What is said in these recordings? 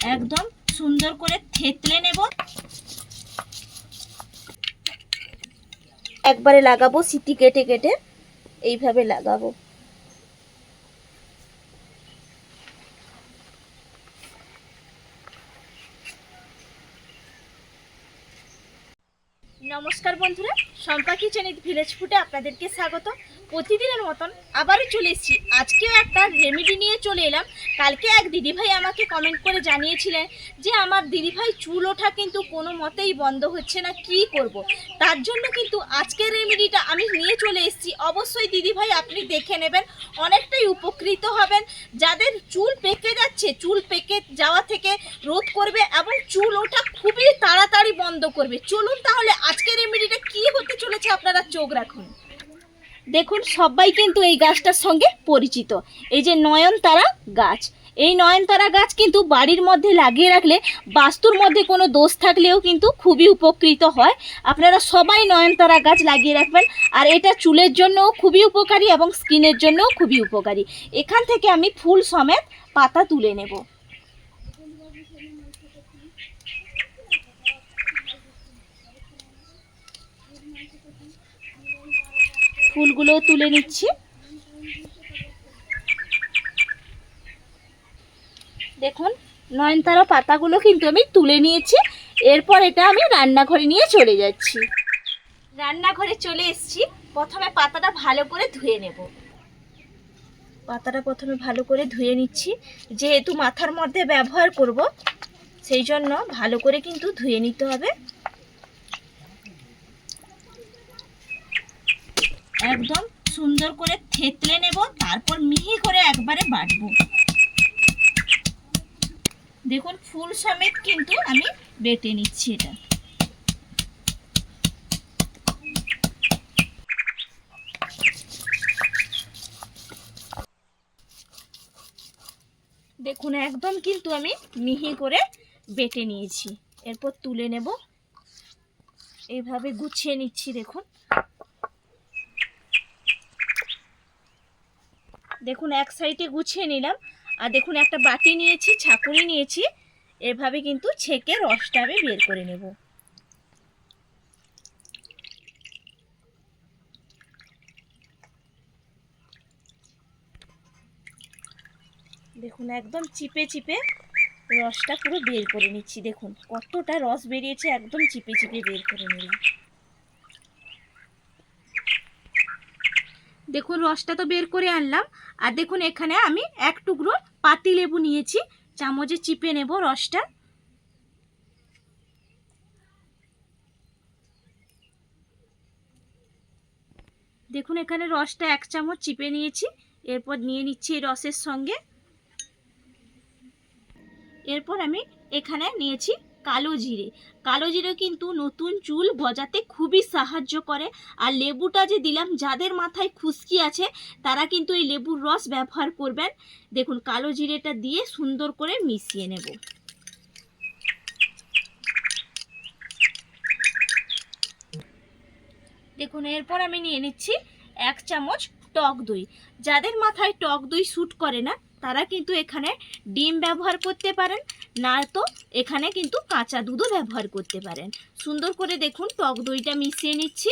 একদম সুন্দর করে থেতলে নেব। একবারে লাগাবো সিটি কেটে কেটে। এইভাবে লাগাবো। নমস্কার বন্ধুরা সম্পা কিচেন ভিলেজ ফুটে আপনাদেরকে স্বাগত। প্রতিদিনের মতন আবারও চলে এসেছি। আজকেও একটা রেমেডি নিয়ে চলে এলাম। কালকে এক দিদিভাই আমাকে কমেন্ট করে জানিয়েছিলেন যে, আমার দিদিভাই চুল ওঠা কিন্তু কোনো মতেই বন্ধ হচ্ছে না, কি করব। তার জন্য কিন্তু আজকের রেমেডিটা আমি নিয়ে চলে এসেছি। অবশ্যই দিদিভাই আপনি দেখে নেবেন, অনেকটাই উপকৃত হবেন। যাদের চুল পেকে যাচ্ছে, চুল পেকে যাওয়া থেকে রোধ করবে এবং চুল ওঠা খুবই তাড়াতাড়ি বন্ধ করবে। চলুন তাহলে আজকের রেমেডিটা কি হতে চলেছে আপনারা চোখ রাখুন। দেখুন, সবাই কিন্তু এই গাছটার সঙ্গে পরিচিত। এই যে নয়নতারা গাছ। এই নয়নতারা গাছ কিন্তু বাড়ির মধ্যে লাগিয়ে রাখলে বাস্তুর মধ্যে কোনো দোষ থাকলেও কিন্তু খুবই উপকৃত হয়। আপনারা সবাই নয়নতারা গাছ লাগিয়ে রাখবেন। আর এটা চুলের জন্যও খুবই উপকারী এবং স্কিনের জন্যও খুবই উপকারী। এখান থেকে আমি ফুল সমেত পাতা তুলে নেব। ফুলগুলো তুলে নিচ্ছি। দেখুন নয়নতারা পাতাগুলো কিন্তু আমি তুলে নিয়েছি। এরপর এটা আমি রান্নাঘরে নিয়ে চলে যাচ্ছি। রান্নাঘরে চলে এসেছি। প্রথমে পাতাটা ভালো করে ধুয়ে নেব। পাতাটা প্রথমে ভালো করে ধুয়ে নিচ্ছি। যেহেতু মাথার মধ্যে ব্যবহার করব, সেই জন্য ভালো করে কিন্তু ধুয়ে নিতে হবে। একদম সুন্দর করে থেতলে নেব, তারপর মিহি করে একবারে বাটবো। দেখুন, ফুল সমেত কিন্তু আমি বেটে নিচ্ছি এটা। দেখুন, একদম কিন্তু আমি মিহি করে বেটে নিয়েছি। এরপর তুলে নেব। এইভাবে গুছিয়ে নিচ্ছি, দেখুন। দেখুন, এক সাইডে গুছিয়ে নিলাম। আর দেখুন, একটা বাটি নিয়েছি, ছাকুনি নিয়েছি। এভাবে কিন্তু ছেঁকে রসটা আমি বের করে নেব। দেখুন, একদম চিপে চিপে রসটা পুরো বের করে নিচ্ছি। দেখুন, কতটা রস বেরিয়েছে, একদম চিপে চিপে বের করে নিলাম। দেখুন রসটা তো বের করে আনলাম। আর দেখুন এখানে আমি এক টুকরো পাতি লেবু নিয়েছি। চামচে চিপে নেব রসটা। দেখুন এখানে রসটা এক চামচ চিপে নিয়েছি। এরপর নিয়ে নিচ্ছি এই রসের সঙ্গে। এরপর আমি এখানে নিয়েছি কালো জিরে। কালো জিরে কিন্তু নতুন চুল গজাতে খুবই সাহায্য করে। আর লেবুটা যে দিলাম, যাদের মাথায় খুশকি আছে, তারা কিন্তু এই লেবুর রস ব্যবহার করবেন। দেখুন, কালো জিরেটা দিয়ে সুন্দর করে মিশিয়ে নেব। দেখুন, এরপর আমি নিয়ে নিচ্ছি এক চামচ টক দই। যাদের মাথায় টক দই স্যুট করে না, তারা কিন্তু এখানে ডিম ব্যবহার করতে পারেন। না তো এখানে কিন্তু কাঁচা দুধও ব্যবহার করতে পারেন। সুন্দর করে দেখুন, টক দইটা মিশিয়ে নিচ্ছি।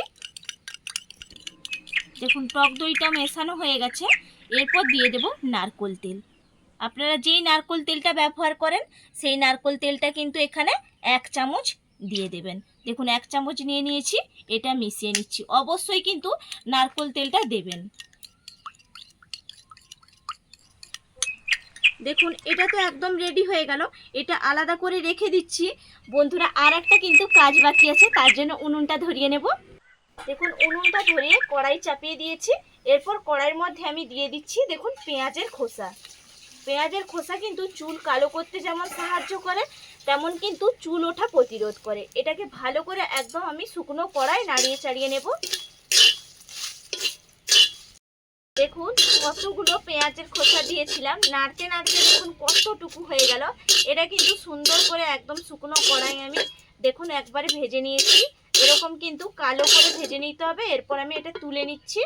দেখুন, টক দইটা মেশানো হয়ে গেছে। এরপর দিয়ে দেব নারকোল তেল। আপনারা যেই নারকোল তেলটা ব্যবহার করেন, সেই নারকোল তেলটা কিন্তু এখানে এক চামচ দিয়ে দেবেন। দেখুন, এক চামচ নিয়ে নিয়েছি, এটা মিশিয়ে নিচ্ছি। অবশ্যই কিন্তু নারকোল তেলটা দেবেন। দেখুন, এটা তো একদম রেডি হয়ে গেল। এটা আলাদা করে রেখে দিচ্ছি। বন্ধুরা, আর একটা কিন্তু কাজ বাকি আছে, তার জন্য উনুনটা ধরিয়ে নেব। দেখুন, উনুনটা ধরিয়ে কড়াই চাপিয়ে দিয়েছি। এরপর কড়াইয়ের মধ্যে আমি দিয়ে দিচ্ছি, দেখুন, পেঁয়াজের খোসা। পেঁয়াজের খোসা কিন্তু চুল কালো করতে যেমন সাহায্য করে, তেমন কিন্তু চুল ওঠা প্রতিরোধ করে। এটাকে ভালো করে একদম আমি শুকনো কড়াই নাড়িয়ে চাড়িয়ে নেব। দেখুন কতগুলো পেঁয়াজের খোসা দিয়েছিলাম। নাড়তে নাড়তে দেখুন কতটুকু হয়ে গেল। এটা কিন্তু সুন্দর করে একদম শুকনো কড়াই আমি দেখুন একবারে ভেজে নিয়েছি। এরকম কিন্তু কালো করে ভেজে নিতে হবে। এরপর আমি এটা তুলে নিচ্ছি।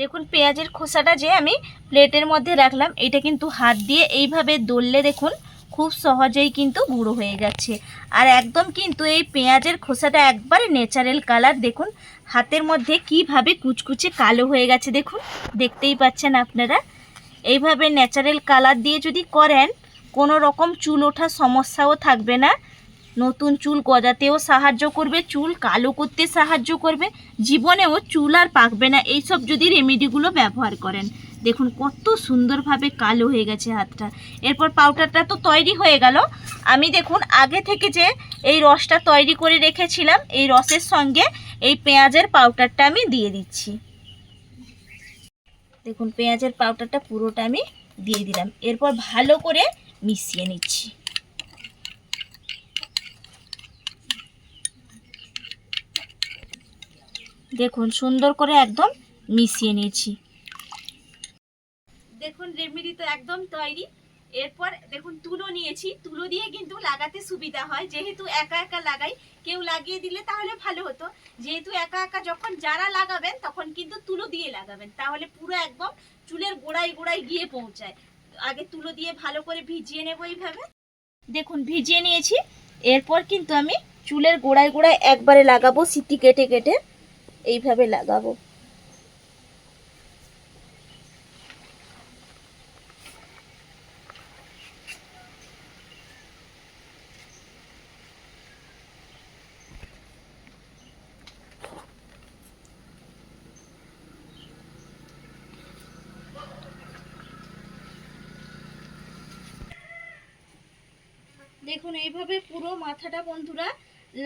দেখুন পেঁয়াজের খোসাটা যে আমি প্লেটের মধ্যে রাখলাম, এটা কিন্তু হাত দিয়ে এইভাবে দললে দেখুন খুব সহজেই কিন্তু গুঁড়ো হয়ে যাচ্ছে আর একদম কিন্তু এই পেঁয়াজের খোসাটা একবারে ন্যাচারাল কালার দেখুন। হাতের মধ্যে কীভাবে কুচকুচে কালো হয়ে গেছে দেখুন। দেখতেই পাচ্ছেন আপনারা। এইভাবে ন্যাচারাল কালার দিয়ে যদি করেন, কোনো রকম চুল ওঠার সমস্যাও থাকবে না। নতুন চুল গজাতেও সাহায্য করবে, চুল কালো করতে সাহায্য করবে। জীবনেও চুল আর পাকবে না। এইসব যদি রেমেডিগুলো ব্যবহার করেন। দেখুন, কত সুন্দরভাবে কালো হয়ে গেছে হাতটা। এরপর পাউডারটা তো তৈরি হয়ে গেল। আমি দেখুন, আগে থেকে যে এই রসটা তৈরি করে রেখেছিলাম, এই রসের সঙ্গে এই পেঁয়াজের পাউডারটা আমি দিয়ে দিচ্ছি। দেখুন, পেঁয়াজের পাউডারটা পুরোটা আমি দিয়ে দিলাম। এরপর ভালো করে মিশিয়ে নিচ্ছি। দেখুন, সুন্দর করে একদম মিশিয়ে নিয়েছি। একদম তৈরি। এরপর দেখুন, তুলো নিয়েছি। তুলো দিয়ে কিন্তু লাগাতে সুবিধা হয়। যেহেতু একা একা লাগাই, কেউ লাগিয়ে দিলে তাহলে ভালো হতো। যেহেতু একা একা যখন যারা লাগাবেন, তখন কিন্তু তুলো দিয়ে লাগাবেন। তাহলে পুরো একদম চুলের গোড়ায় গোড়ায় গিয়ে পৌঁছায়। আগে তুলো দিয়ে ভালো করে ভিজিয়ে নেব এইভাবে। দেখুন, ভিজিয়ে নিয়েছি। এরপর কিন্তু আমি চুলের গোড়ায় গোড়ায় একবারে লাগাবো, সিটি কেটে কেটে। এইভাবে লাগাবো। দেখুন, এইভাবে পুরো মাথাটা বন্ধুরা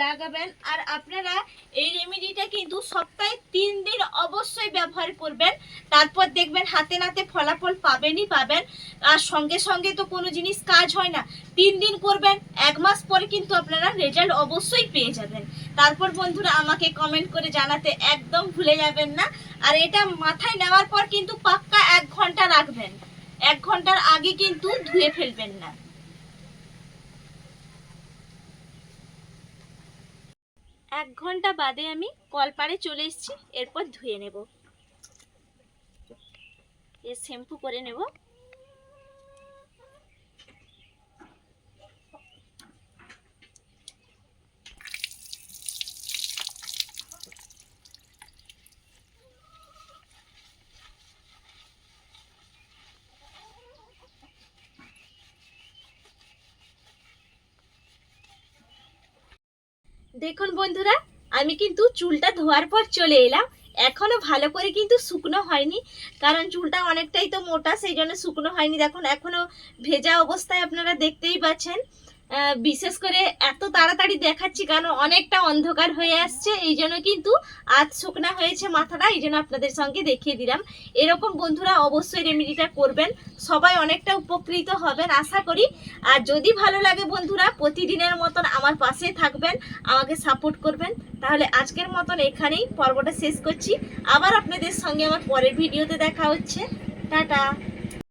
লাগাবেন। আর আপনারা এই রেমেডিটা কিন্তু সপ্তাহে তিন দিন অবশ্যই ব্যবহার করবেন। তারপর দেখবেন হাতে নাতে ফলাফল পাবেনই পাবেন। আর সঙ্গে সঙ্গে তো কোনো জিনিস কাজ হয় না। তিন দিন করবেন, এক মাস পরে কিন্তু আপনারা রেজাল্ট অবশ্যই পেয়ে যাবেন। তারপর বন্ধুরা আমাকে কমেন্ট করে জানাতে একদম ভুলে যাবেন না। আর এটা মাথায় নেওয়ার পর কিন্তু পাক্কা এক ঘণ্টা রাখবেন। এক ঘণ্টার আগে কিন্তু ধুয়ে ফেলবেন না। এক ঘণ্টা বাদে আমি কলপাড়ে চলে এসেছি এরপর ধুয়ে নেব। এ শ্যাম্পু করে নেব। দেখুন বন্ধুরা, আমি কিন্তু চুলটা ধোয়ার পর চলে এলাম। এখনও ভালো করে কিন্তু শুকনো হয়নি, কারণ চুলটা অনেকটাই তো মোটা, সেই জন্য শুকনো হয়নি। দেখুন এখনও ভেজা অবস্থায় আপনারা দেখতেই পাচ্ছেন। বিশেষ করে এত তাড়াতাড়ি দেখাচ্ছি, কারণ অনেকটা অন্ধকার হয়ে আসছে, এই জন্য কিন্তু আজ শুকনা হয়েছে মাথাটা, এই জন্য আপনাদের সঙ্গে দেখিয়ে দিলাম। এরকম বন্ধুরা অবশ্যই রেমেডিটা করবেন, সবাই অনেকটা উপকৃত হবেন, আশা করি। আর যদি ভালো লাগে বন্ধুরা, প্রতিদিনের মতন আমার পাশে থাকবেন, আমাকে সাপোর্ট করবেন। তাহলে আজকের মতন এখানেই পর্বটা শেষ করছি। আবার আপনাদের সঙ্গে আমার পরের ভিডিওতে দেখা হচ্ছে। টাটা!